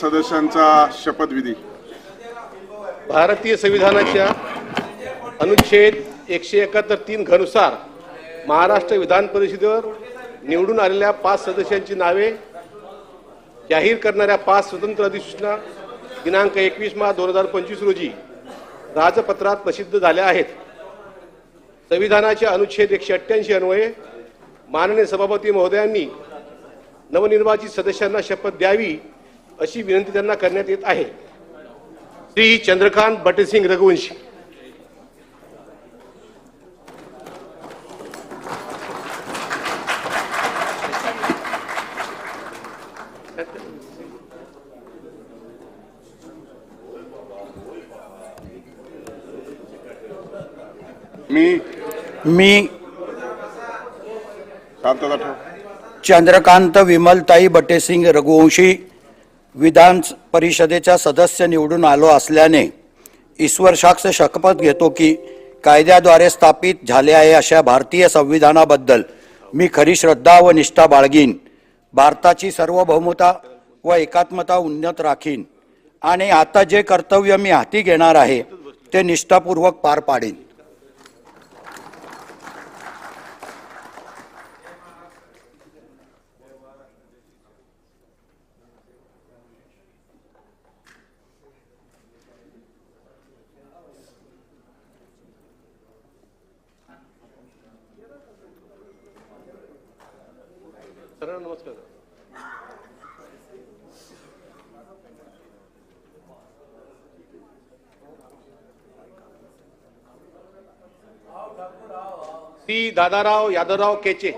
सदस्यांचा शपथविधी. भारतीय संविधानाच्या अनुच्छेद एकशे एकाहत्तर तीन घनुसार महाराष्ट्र विधान परिषदेवर निवडून आलेल्या पाच सदस्यांची नावे जाहीर करणाऱ्या पाच स्वतंत्र अधिसूचना दिनांक एकवीस मार्च दोन हजार पंचवीस रोजी राजपत्रात प्रसिद्ध झाल्या आहेत. संविधानाच्या अनुच्छेद एकशे अठ्ठ्याऐंशी अन्वये माननीय सभापती महोदयांनी नवनिर्वाचित सदस्यांना शपथ द्यावी अशी विनंती त्यांना करण्यात येत आहे. श्री चंद्रकांत बटेसिंग रघुवंशी. मी मी शांतता ठेव. चंद्रकांत विमलताई बटेसिंग रघुवंशी. विधान परिषदेचा सदस्य निवडून आलो असल्याने ईश्वर साक्ष शपथ घेतो की कायद्याद्वारे स्थापित झाले आहे अशा भारतीय संविधानाबद्दल मी खरी श्रद्धा व निष्ठा बाळगीन. भारताची सार्वभौमता व एकात्मता उन्नत राखीन. आणि आता जे कर्तव्य मी हाती घेणार आहे ते निष्ठापूर्वक पार पाडीन. सी दादाराव यादवराव केचे.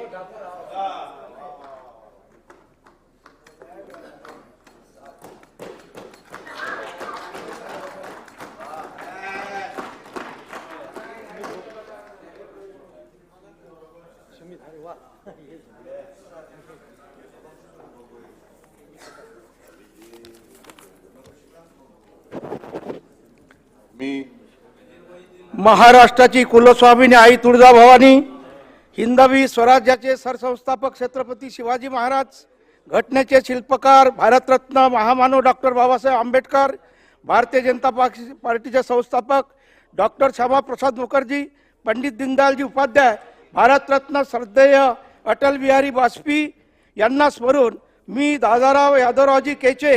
मी महाराष्ट्राची कुलस्वामिनी आई तुळजाभवानी हिंदवी स्वराज्याचे सरसंस्थापक छत्रपती शिवाजी महाराज घटनेचे शिल्पकार भारतरत्न महामानव डॉक्टर बाबासाहेब आंबेडकर भारतीय जनता पक्ष पार्टीचे संस्थापक डॉक्टर श्यामाप्रसाद मुखर्जी पंडित दीनदयालजी उपाध्याय भारतरत्न श्रद्धेय अटल बिहारी वाजपेयी यांना स्मरून मी दादाराव यादवरावजी केचे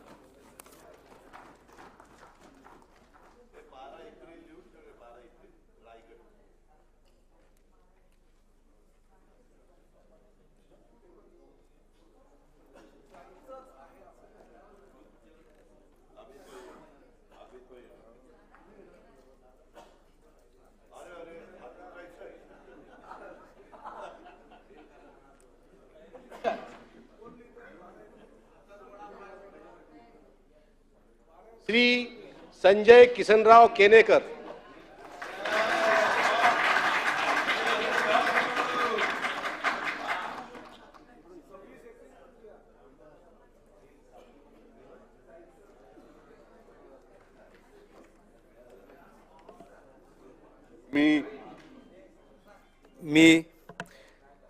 श्री संजय किसनराव केनेकर. मी मी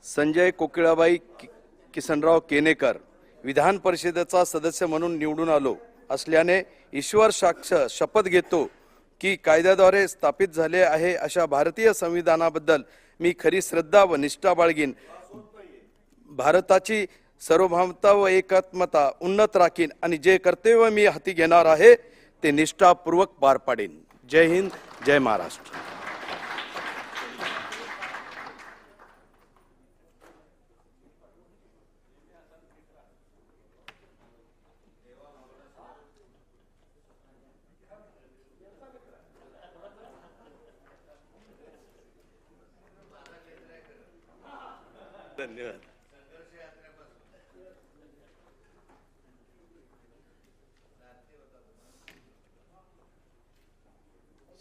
संजय कोकिळाबाई कि- किसनराव केनेकर विधान परिषदेचा सदस्य म्हणून निवडून आलो. असल्याने ईश्वर साक्ष शपथ घेतो की कायद्याद्वारे स्थापित झाले आहे अशा भारतीय संविधानाबद्दल मी खरी श्रद्धा व निष्ठा बाळगीन. भारताची सार्वभौमता व एकात्मता उन्नत राखीन आणि जे कर्तव्य मी हाती घेणार आहे ते निष्ठापूर्वक पार पाडेन. जय हिंद जय महाराष्ट्र. धन्यवाद.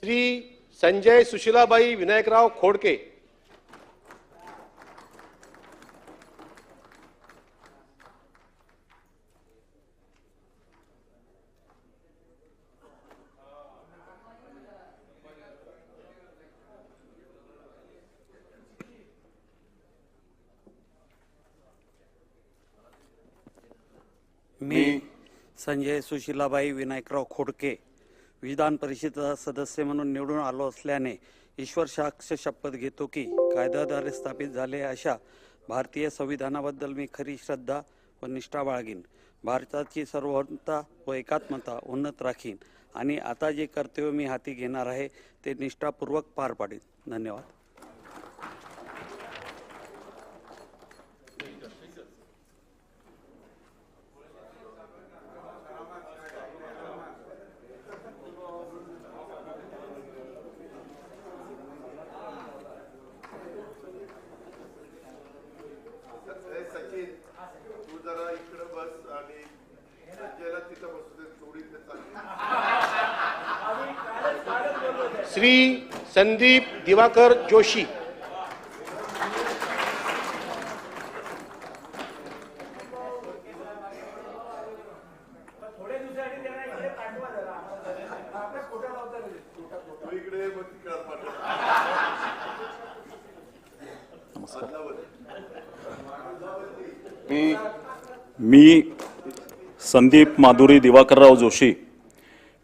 श्री संजय सुशीलाबाई विनायकराव खोडके. मी संजय सुशीलाबाई विनायकराव खोडके विधान परिषदेचा सदस्य म्हणून निवडून आलो असल्याने ईश्वर साक्ष शपथ घेतो की कायद्याद्वारे स्थापित झाले अशा भारतीय संविधानाबद्दल मी खरी श्रद्धा व निष्ठा बाळगीन. भारताची सर्वता व एकात्मता उन्नत राखीन. आणि आता जे कर्तव्य मी हाती घेणार आहे ते निष्ठापूर्वक पार पाडीन. धन्यवाद. श्री संदीप दिवाकर जोशी. मी संदीप माधुरी दिवाकरराव जोशी.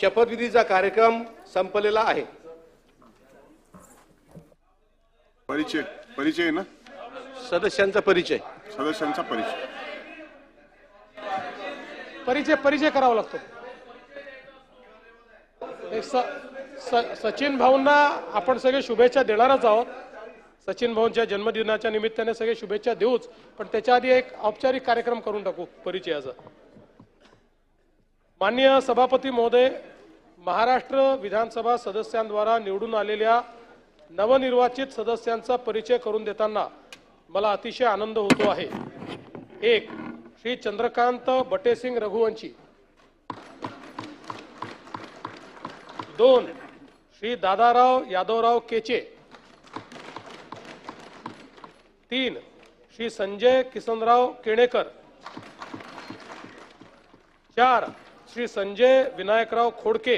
शपथविधीचा कार्यक्रम संपलेला आहे. परिचय परिचय आहे ना? सदस्यांचा परिचय. सदस्यांचा परिचय. परिचय परिचय करावा लागतो. एक स, स, सचिन भाऊंना आपण सगळे शुभेच्छा देणारच आहोत. सचिन भाऊंच्या जन्मदिनाच्या निमित्ताने सगळे शुभेच्छा देऊच पण त्याच्या आधी एक औपचारिक कार्यक्रम करून टाकू परिचयाचा. माननीय सभापती महोदय महाराष्ट्र विधानसभा सदस्यांद्वारा निवडून आलेल्या नवनिर्वाचित सदस्यांचा परिचय करून देताना मला अतिशय आनंद होतो आहे. एक श्री चंद्रकांत बटेसिंग रघुवंशी. दोन श्री दादाराव यादवराव केचे. तीन श्री संजय किसनराव केणेकर. चार श्री संजय विनायकराव खोडके.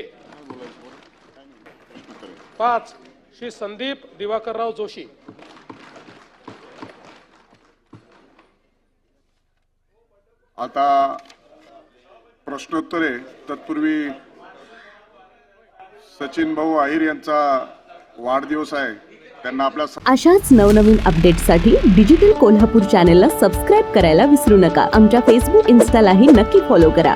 पाच श्री संदीप दिवाकरराव जोशी. आता प्रश्नोत्तरे. तत्पूर्वी सचिन भाऊ आहिर यांचा वाढदिवस आहे. त्यांना आपल्या अशाच नवनवीन अपडेट्ससाठी डिजिटल कोल्हापूर चॅनेलला सबस्क्राईब करायला विसरू नका. आमच्या फेसबुक इन्स्टालाही नक्की फॉलो करा.